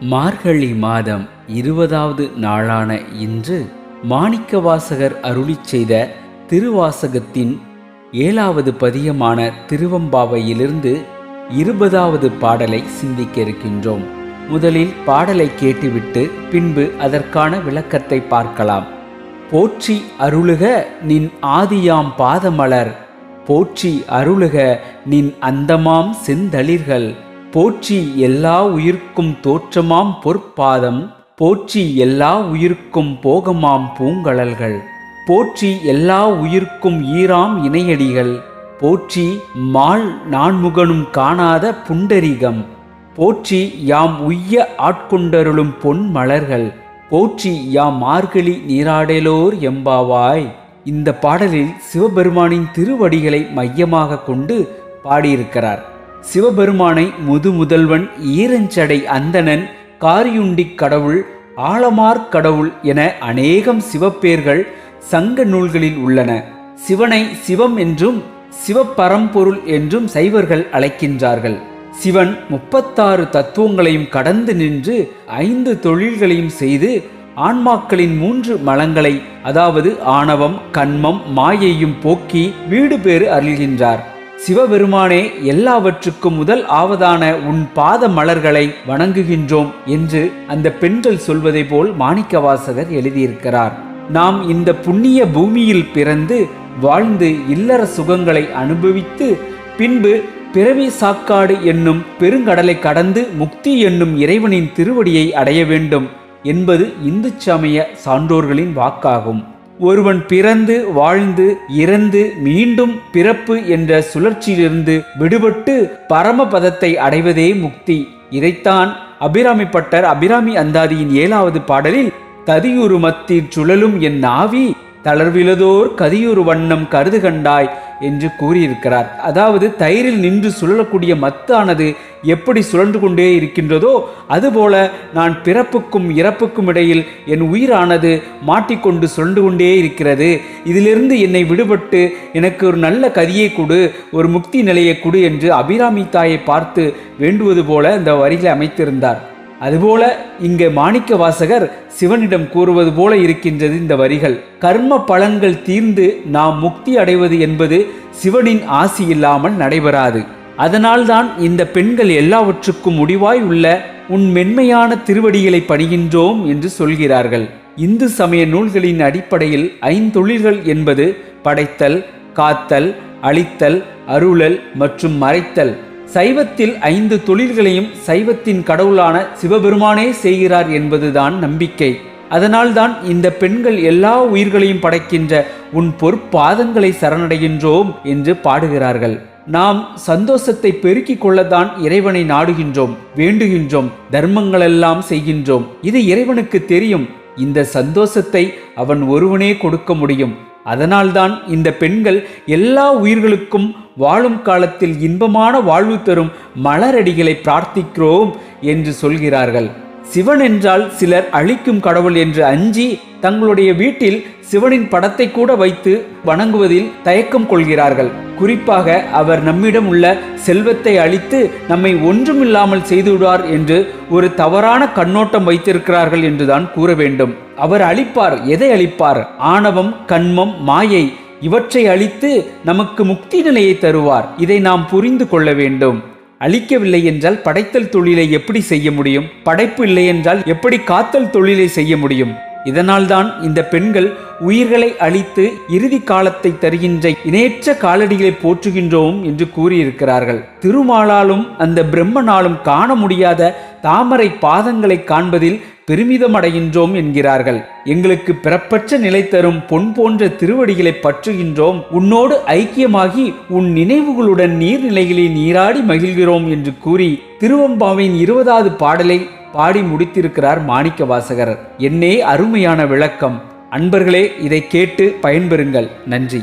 மார்கழி மாதம் இருபதாவது நாளான இன்று மாணிக்கவாசகர் அருளிச் செய்த திருவாசகத்தின் ஏழாவது பதியமான திருவம்பாவையிலிருந்து இருபதாவது பாடலை சிந்திக்க இருக்கின்றோம். முதலில் பாடலை கேட்டுவிட்டு பின்பு அதற்கான விளக்கத்தை பார்க்கலாம். போற்றி அருளுக நின் ஆதியாம் பாதமலர் போற்றி அருளுக நின் அந்தமாம் செந்தளிர்கள். போற்றி எல்லா உயிர்க்கும் தோற்றமாம் பொற்பாதம் போற்றி எல்லா உயிர்க்கும் போகமாம் பூங்கழல்கள். போற்றி எல்லா உயிர்க்கும் ஈராம் இணையடிகள் போற்றி மால் நான்முகனும் காணாத புண்டரிகம். போற்றி யாம் உய்ய ஆட்கொண்டருளும் பொன் மலர்கள் போற்றி யாம் மார்கழி நீராடலோர் எம்பாவாய். இந்த பாடலில் சிவபெருமானின் திருவடிகளை மையமாக கொண்டு பாடியிருக்கிறார். சிவபெருமானை முது முதல்வன் ஈரஞ்சடை அந்தணன் காரியுண்டிக் கடவுள் ஆலமார் கடவுள் என அநேகம் சிவப்பேர்கள் சங்க நூல்களில் உள்ளன. சிவனை சிவம் என்றும் சிவப்பரம்பொருள் என்றும் சைவர்கள் அழைக்கின்றார்கள். சிவன் முப்பத்தாறு தத்துவங்களையும் கடந்து நின்று ஐந்து தொழில்களையும் செய்து ஆன்மாக்களின் மூன்று மலங்களை அதாவது ஆணவம் கண்மம் மாயையும் போக்கி வீடு பேறு அருள்கின்றார். சிவபெருமானே எல்லாவற்றுக்கும் முதல் ஆவதான உன் பாத மலர்களை வணங்குகின்றோம் என்று அந்த பெண்கள் சொல்வதை போல் மாணிக்கவாசகர் எழுதியிருக்கிறார். நாம் இந்த புண்ணிய பூமியில் பிறந்து வாழ்ந்து இல்லற சுகங்களை அனுபவித்து பின்பு பிறவி சாக்காடு என்னும் பெருங்கடலை கடந்து முக்தி என்னும் இறைவனின் திருவடியை அடைய வேண்டும் என்பது இந்து சமய சான்றோர்களின் வாக்காகும். ஒருவன் பிறந்து வாழ்ந்து இறந்து மீண்டும் பிறப்பு என்ற சுழற்சியிலிருந்து விடுபட்டு பரமபதத்தை அடைவதே முக்தி. இதைத்தான் அபிராமி பட்டர் அபிராமி அந்தாதியின் ஏழாவது பாடலில் ததியுரு மத்தி சுழலும் என் ஆவி தளர்விலதோர் கதியுறு வண்ணம் கருது கண்டாய் என்று கூறியிருக்கிறார். அதாவது தயிரில் நின்று சுழலக்கூடிய மத்தானது எப்படி சுழன்று கொண்டே இருக்கின்றதோ அதுபோல நான் பிறப்புக்கும் இறப்புக்கும் இடையில் என் உயிரானது மாட்டிக்கொண்டு சுழன்று கொண்டே இருக்கிறது. இதிலிருந்து என்னை விடுபட்டு எனக்கு ஒரு நல்ல கதியை கொடு ஒரு முக்தி நிலையை கொடு என்று அபிராமி தாயை பார்த்து வேண்டுவது போல இந்த வரிகளை அமைத்திருந்தார். அதுபோல இங்கே மாணிக்க வாசகர் சிவனிடம் கூறுவது போல இருக்கின்றது இந்த வரிகள். கர்ம பலன்கள் தீர்ந்து நாம் முக்தி அடைவது என்பது சிவனின் ஆசி இல்லாமல் நடைபெறாது. அதனால்தான் இந்த பெண்கள் எல்லாவற்றுக்கும் முடிவாய் உள்ள உன் மென்மையான திருவடிகளை பணிகின்றோம் என்று சொல்கிறார்கள். இந்து சமய நூல்களின் அடிப்படையில் ஐந்தொழில்கள் என்பது படைத்தல் காத்தல் அழித்தல் அருளல் மற்றும் மறைத்தல். சைவத்தில் ஐந்து தொழில்களையும் சைவத்தின் கடவுளான சிவபெருமானே செய்கிறார் என்பதுதான் நம்பிக்கை. அதனால்தான் இந்த பெண்கள் எல்லா உயிர்களையும் படைக்கின்ற உன் பொற்பாதங்களை சரணடைகின்றோம் என்று பாடுகிறார்கள். நாம் சந்தோஷத்தை பெருக்கிக் கொள்ளத்தான் இறைவனை நாடுகின்றோம் வேண்டுகின்றோம் தர்மங்களெல்லாம் செய்கின்றோம். இது இறைவனுக்கு தெரியும். இந்த சந்தோஷத்தை அவன் ஒருவனே கொடுக்க முடியும். அதனால்தான் இந்த பெண்கள் எல்லா உயிர்களுக்கும் வாழும் காலத்தில் இன்பமான வாழ்வு தரும் மலரடிகளை பிரார்த்திக்கிறோம் என்று சொல்கிறார்கள். சிவன் என்றால் சிலர் அழிக்கும் கடவுள் என்று அஞ்சி தங்களுடைய வீட்டில் சிவனின் படத்தை கூட வைத்து வணங்குவதில் தயக்கம் கொள்கிறார்கள். குறிப்பாக அவர் நம்மிடம் உள்ள செல்வத்தை அழித்து நம்மை ஒன்றுமில்லாமல் செய்துவிடுவார் என்று ஒரு தவறான கண்ணோட்டம் வைத்திருக்கிறார்கள் என்றுதான் கூற வேண்டும். அவர் அழிப்பார். எதை அழிப்பார்? ஆணவம் கண்மம் மாயை இவற்றை அழித்து நமக்கு முக்தி நிலையை தருவார். இதை நாம் புரிந்து கொள்ள வேண்டும். அழிக்கவில்லை என்றால் படைத்தல் தொழிலை எப்படி செய்ய முடியும்? படைப்பு இல்லை என்றால் எப்படி காத்தல் தொழிலை செய்ய முடியும்? இதனால்தான் இந்த பெண்கள் உயிர்களை அழித்து இறுதி காலத்தை தருகின்ற இணையற்ற காலடிகளை போற்றுகின்றோம் என்று கூறியிருக்கிறார்கள். திருமாலாலும் அந்த பிரம்மனாலும் காண முடியாத தாமரை பாதங்களை காண்பதில் பெருமிதம் அடைகின்றோம் என்கிறார்கள். எங்களுக்கு பிறப்பற்ற நிலை தரும் பொன் போன்ற திருவடிகளை பற்றுகின்றோம். உன்னோடு ஐக்கியமாகி உன் நினைவுகளுடன் நீர்நிலைகளில் நீராடி மகிழ்கிறோம் என்று கூறி திருவம்பாவின் இருபதாவது பாடலை பாடி முடித்திருக்கிறார் மாணிக்க வாசகர் என்னே அருமையான விளக்கம். அன்பர்களே இதை கேட்டு பயன்பெறுங்கள். நன்றி.